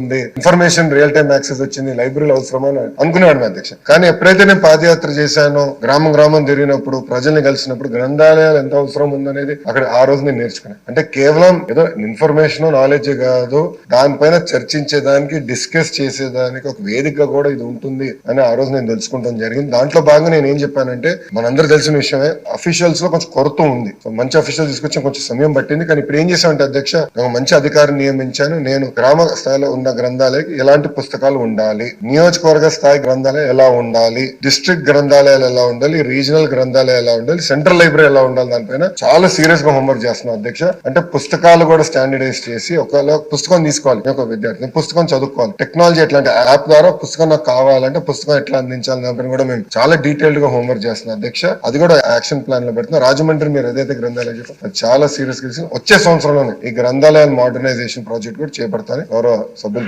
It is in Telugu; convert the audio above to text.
ఉంది. ఇన్ఫర్మేషన్ రియల్ టైం యాక్సెస్ వచ్చింది. లైబ్రరీలు అవసరమా అని అనుకునేవాడు అధ్యక్ష. కానీ ఎప్పుడైతే నేను పాదయాత్ర చేశానో గ్రామం గ్రామం తిరిగినప్పుడు ప్రజల్ని కలిసినప్పుడు గ్రంథాలయాలు ఎంత అవసరం ఉందనేది అక్కడ ఆ రోజు నేను నేర్చుకున్నాను అంటే కేవలం ఏదో ఇన్ఫర్మేషన్ నాలెడ్జ్ కాదు దానిపైన చర్చించేదానికి డిస్కస్ చేసేదానికి ఒక వేదిక కూడా ఇది ఉంటుంది అని ఆ రోజు నేను తెలుసుకుంటాం జరిగింది. దాంట్లో భాగంగా నేను ఏం చెప్పానంటే మనందరూ తెలిసిన విషయమే అఫీషియల్స్లో కొంచెం కొరత ఉంది. సో మంచి అఫీషియల్ తీసుకొచ్చి కొంచెం సమయం పట్టింది. కానీ ఇప్పుడు ఏం చేశామంటే అధ్యక్ష ఒక మంచి అధికారిని నియమించాను. నేను గ్రామ స్థాయిలో ఉన్న గ్రంథాలయకి ఎలాంటి పుస్తకాలు ఉండాలి? నియోజకవర్గ స్థాయి గ్రంథాలయం ఎలా ఉండాలి? డిస్ట్రిక్ట్ గ్రంథాలయాలు ఎలా ఉండాలి? రీజనల్ గ్రంథాలయం ఎలా ఉండాలి? సెంట్రల్ లైబ్రరీ ఎలా ఉండాలి? దానిపైన చాలా సీరియస్గా హోంవర్క్ చేస్తున్నాం అధ్యక్ష. అంటే పుస్తకాలు కూడా స్టాండర్డైజ్ చేసి ఒకవేళ పుస్తకం తీసుకోవాలి. ఒక విద్యార్థి పుస్తకం చదువుకోవాలి. టెక్నాలజీ ఎట్లాంటి? యాప్ ద్వారా పుస్తకం నాకు కావాలంటే పుస్తకం ఎట్లా అందించాలి? దానిపైన కూడా మేము చాలా డీటెయిల్డ్గా హోంవర్క్ చేస్తున్నాం అధ్యక్ష. అది కూడా యాక్షన్ ప్లాన్లో పెడుతున్నాం. రాజమండ్రి మీరు ఏదైతే గ్రంథాలయం చెప్పారు చాలా సీరియస్గా వచ్చే సంవత్సరంలోనే ఈ గ్రంథాలయాల మోడర్నైజేషన్ ప్రాజెక్ట్ కూడా చేపడతాను గౌరవ సభ్యులు